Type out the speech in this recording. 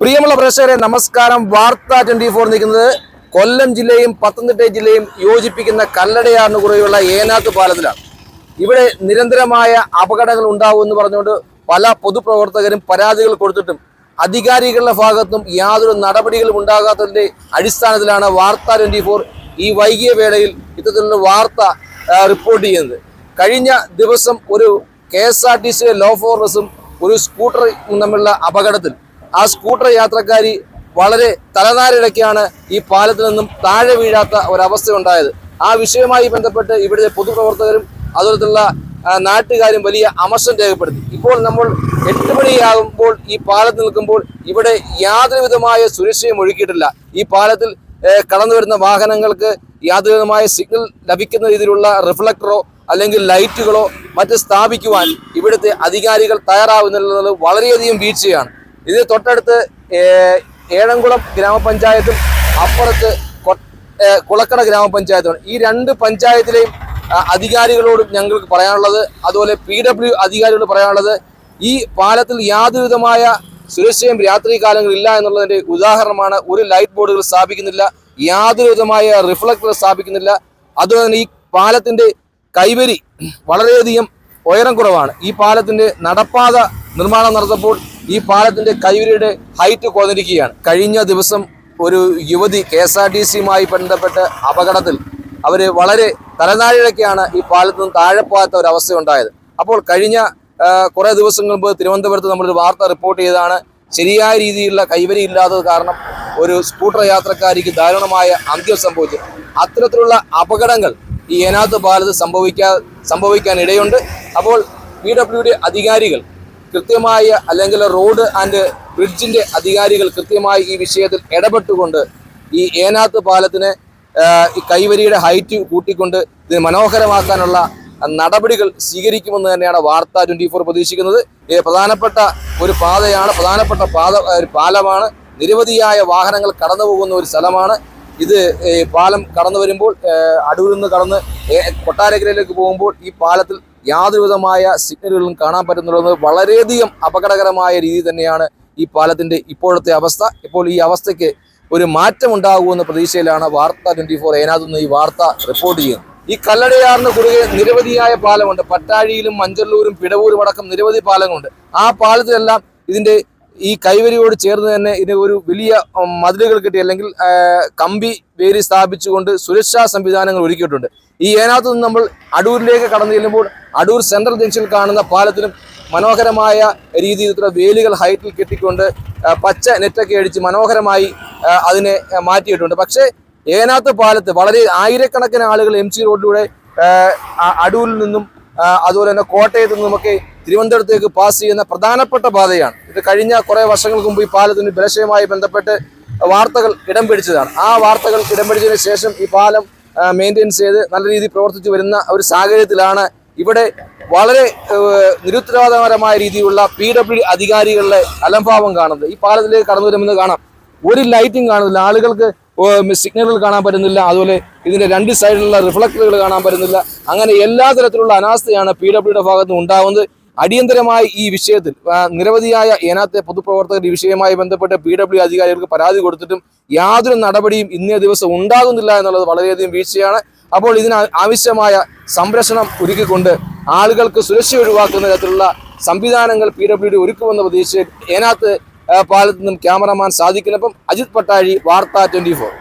പ്രിയമുള്ള പ്രേക്ഷകരെ നമസ്കാരം. വാർത്ത ട്വന്റി ഫോർ നിൽക്കുന്നത് കൊല്ലം ജില്ലയും പത്തനംതിട്ട ജില്ലയും യോജിപ്പിക്കുന്ന കല്ലടയാറിന് കുറയുള്ള ഏനാത്ത് പാലത്തിലാണ്. ഇവിടെ നിരന്തരമായ അപകടങ്ങൾ ഉണ്ടാവും എന്ന് പറഞ്ഞുകൊണ്ട് പല പൊതുപ്രവർത്തകരും പരാതികൾ കൊടുത്തിട്ടും അധികാരികളുടെ ഭാഗത്തും യാതൊരു നടപടികളും ഉണ്ടാകാത്തതിന്റെ അടിസ്ഥാനത്തിലാണ് വാർത്ത ട്വന്റി ഫോർ ഈ വൈകിയ വേളയിൽ ഇത്തരത്തിലുള്ള വാർത്ത റിപ്പോർട്ട് ചെയ്യുന്നത്. കഴിഞ്ഞ ദിവസം ഒരു K S R T C ലോഫോറസും ഒരു സ്കൂട്ടറും തമ്മിലുള്ള അപകടത്തിൽ ആ സ്കൂട്ടർ യാത്രക്കാരി വളരെ തലനാരിടയ്ക്കാണ് ഈ പാലത്തിൽ നിന്നും താഴെ വീഴാത്ത ഒരവസ്ഥ ഉണ്ടായത്. ആ വിഷയവുമായി ബന്ധപ്പെട്ട് ഇവിടുത്തെ പൊതുപ്രവർത്തകരും അതുപോലത്തുള്ള നാട്ടുകാരും വലിയ അമർഷം രേഖപ്പെടുത്തി. ഇപ്പോൾ നമ്മൾ എട്ട് മണിയാകുമ്പോൾ ഈ പാലത്തിൽ നിൽക്കുമ്പോൾ ഇവിടെ യാതൊരുവിധമായ സുരക്ഷയും ഒഴുക്കിയിട്ടില്ല. ഈ പാലത്തിൽ കടന്നു വരുന്ന വാഹനങ്ങൾക്ക് യാതൊരുവിധമായ സിഗ്നൽ ലഭിക്കുന്ന രീതിയിലുള്ള റിഫ്ലക്ടറോ അല്ലെങ്കിൽ ലൈറ്റുകളോ മറ്റ് സ്ഥാപിക്കുവാൻ ഇവിടുത്തെ അധികാരികൾ തയ്യാറാവുന്നുള്ളത് വളരെയധികം വീഴ്ചയാണ്. ഇതിന് തൊട്ടടുത്ത് ഏഴംകുളം ഗ്രാമപഞ്ചായത്തും അപ്പുറത്ത് കുളക്കട ഗ്രാമപഞ്ചായത്തുമാണ്. ഈ രണ്ട് പഞ്ചായത്തിലെയും അധികാരികളോടും ഞങ്ങൾക്ക് പറയാനുള്ളത് അതുപോലെ പി ഡബ്ല്യു അധികാരികളോട് പറയാനുള്ളത് ഈ പാലത്തിൽ യാതൊരുവിധമായ സുരക്ഷയും രാത്രി കാലങ്ങളില്ല എന്നുള്ളതിന്റെ ഉദാഹരണമാണ്. ഒരു ലൈറ്റ് ബോർഡുകൾ സ്ഥാപിക്കുന്നില്ല യാതൊരുവിധമായ റിഫ്ലക്ടർ സ്ഥാപിക്കുന്നില്ല. അതുപോലെ തന്നെ ഈ പാലത്തിന്റെ കൈവരി വളരെയധികം ഉയരം കുറവാണ്. ഈ പാലത്തിന്റെ നടപ്പാത നിർമ്മാണം നടത്തപ്പോൾ ഈ പാലത്തിന്റെ കൈവരിയുടെ ഹൈറ്റ് കുറഞ്ഞിരിക്കുകയാണ്. കഴിഞ്ഞ ദിവസം ഒരു യുവതി കെ എസ് ആർ ടി സിയുമായി ബന്ധപ്പെട്ട് അപകടത്തിൽ അവർ വളരെ തലനാഴിലൊക്കെയാണ് ഈ പാലത്ത് നിന്ന് താഴെപ്പോകാത്ത ഒരു അവസ്ഥ ഉണ്ടായത്. അപ്പോൾ കഴിഞ്ഞ കുറേ കുറെ ദിവസങ്ങൾ മുമ്പ് തിരുവനന്തപുരത്ത് നമ്മളൊരു വാർത്ത റിപ്പോർട്ട് ചെയ്താണ് ശരിയായ രീതിയിലുള്ള കൈവരി ഇല്ലാത്തത് കാരണം ഒരു സ്കൂട്ടർ യാത്രക്കാരിക്ക് ദാരുണമായ അന്ത്യം സംഭവിച്ചു. അത്തരത്തിലുള്ള അപകടങ്ങൾ ഈ ഏനാത്ത് പാലത്ത് സംഭവിക്കാ സംഭവിക്കാൻ ഇടയുണ്ട്. അപ്പോൾ പി ഡബ്ല്യു ഡി അധികാരികൾ കൃത്യമായ അല്ലെങ്കിൽ റോഡ് ആൻഡ് ബ്രിഡ്ജിന്റെ അധികാരികൾ കൃത്യമായി ഈ വിഷയത്തിൽ ഇടപെട്ടുകൊണ്ട് ഈ ഏനാത്ത് പാലത്തിന് ഈ കൈവരിയുടെ ഹൈറ്റ് കൂട്ടിക്കൊണ്ട് ഇത് മനോഹരമാക്കാനുള്ള നടപടികൾ സ്വീകരിക്കുമെന്ന് തന്നെയാണ് വാർത്ത ട്വന്റി ഫോർ പ്രതീക്ഷിക്കുന്നത്. പ്രധാനപ്പെട്ട ഒരു പാതയാണ് പ്രധാനപ്പെട്ട പാത ഒരു പാലമാണ്. നിരവധിയായ വാഹനങ്ങൾ കടന്നു പോകുന്ന ഒരു സ്ഥലമാണ്. ഇത് പാലം കടന്നു വരുമ്പോൾ അടൂരിൽ നിന്ന് കടന്ന് കൊട്ടാരക്കരയിലേക്ക് പോകുമ്പോൾ ഈ പാലത്തിൽ യാതൊരു വിധമായ സിഗ്നലുകളും കാണാൻ പറ്റുന്നുള്ളത് വളരെയധികം അപകടകരമായ രീതി തന്നെയാണ് ഈ പാലത്തിന്റെ ഇപ്പോഴത്തെ അവസ്ഥ. ഇപ്പോൾ ഈ അവസ്ഥയ്ക്ക് ഒരു മാറ്റം ഉണ്ടാകുമെന്ന പ്രതീക്ഷയിലാണ് വാർത്ത ട്വന്റി ഫോർ ഏനാത്തുനിന്ന് ഈ വാർത്ത റിപ്പോർട്ട് ചെയ്യുന്നത്. ഈ കല്ലടയാറിന് കുറുകെ നിരവധിയായ പാലമുണ്ട്. പട്ടാഴിയിലും മഞ്ചല്ലൂരും പിടവൂരും അടക്കം നിരവധി പാലങ്ങളുണ്ട്. ആ പാലത്തിലെല്ലാം ഇതിന്റെ ഈ കൈവരിയോട് ചേർന്ന് തന്നെ ഇതിന് ഒരു വലിയ മതിലുകൾ കെട്ടി. അല്ലെങ്കിൽ കമ്പി വേരി സ്ഥാപിച്ചുകൊണ്ട് സുരക്ഷാ സംവിധാനങ്ങൾ ഒരുക്കിയിട്ടുണ്ട്. ഈ ഏനാത്തു നിന്ന് നമ്മൾ അടൂരിലേക്ക് കടന്നു ചെല്ലുമ്പോൾ അടൂർ സെൻട്രൽ ജംഗ്ഷനിൽ കാണുന്ന പാലത്തിനും മനോഹരമായ രീതിയിൽ ഇത്ര വേലികൾ ഹൈറ്റിൽ കെട്ടിക്കൊണ്ട് പച്ച നെറ്റൊക്കെ അടിച്ച് മനോഹരമായി അതിനെ മാറ്റിയിട്ടുണ്ട്. പക്ഷേ ഏനാത്ത് പാലത്ത് വളരെ ആയിരക്കണക്കിന് ആളുകൾ എം സി റോഡിലൂടെ അടൂരിൽ നിന്നും അതുപോലെ തന്നെ കോട്ടയത്ത് നിന്ന് നമുക്ക് തിരുവനന്തപുരത്തേക്ക് പാസ് ചെയ്യുന്ന പ്രധാനപ്പെട്ട പാതയാണ്. ഇത് കഴിഞ്ഞ കുറേ വർഷങ്ങൾക്ക് മുമ്പ് ഈ പാലത്തിന് ബലക്ഷയമായി ബന്ധപ്പെട്ട് വാർത്തകൾ ഇടം പിടിച്ചതാണ്. ആ വാർത്തകൾ ഇടം പിടിച്ചതിന് ശേഷം ഈ പാലം മെയിന്റെയിൻസ് ചെയ്ത് നല്ല രീതിയിൽ പ്രവർത്തിച്ചു വരുന്ന ഒരു സാഹചര്യത്തിലാണ് ഇവിടെ വളരെ നിരുത്തരവാദപരമായ രീതിയിലുള്ള പി ഡബ്ല്യു അധികാരികളുടെ അലംഭാവം കാണുന്നത്. ഈ പാലത്തിലേക്ക് കടന്നു വരുമെന്ന് കാണാം. ഒരു ലൈറ്റിംഗ് കാണുന്നില്ല. ആളുകൾക്ക് സിഗ്നലുകൾ കാണാൻ പറ്റുന്നില്ല. അതുപോലെ ഇതിന്റെ രണ്ട് സൈഡിലുള്ള റിഫ്ലക്ടറുകൾ കാണാൻ പറ്റുന്നില്ല. അങ്ങനെ എല്ലാ തരത്തിലുള്ള അനാസ്ഥയാണ് പി ഡബ്ല്യുടെ ഭാഗത്ത് നിന്ന് ഉണ്ടാകുന്നത് അടിയന്തരമായി ഈ വിഷയത്തിൽ നിരവധിയായ ഏനാത്തെ പൊതുപ്രവർത്തകർ ഈ വിഷയവുമായി ബന്ധപ്പെട്ട് പി ഡബ്ല്യു അധികാരികൾക്ക് പരാതി കൊടുത്തിട്ടും യാതൊരു നടപടിയും ഇന്നേ ദിവസം ഉണ്ടാകുന്നില്ല എന്നുള്ളത് വളരെയധികം വീഴ്ചയാണ്. അപ്പോൾ ഇതിന് ആവശ്യമായ സംരക്ഷണം ഒരുക്കിക്കൊണ്ട് ആളുകൾക്ക് സുരക്ഷ ഒഴിവാക്കുന്ന തരത്തിലുള്ള സംവിധാനങ്ങൾ പി ഡബ്ല്യു ഡി ഒരുക്കുമെന്ന ഏനാത്ത് പാലത്ത് നിന്നും ക്യാമറമാൻ സാധിക്കുന്നപ്പം അജിത് പട്ടാഴി വാർത്ത ട്വന്റി ഫോർ.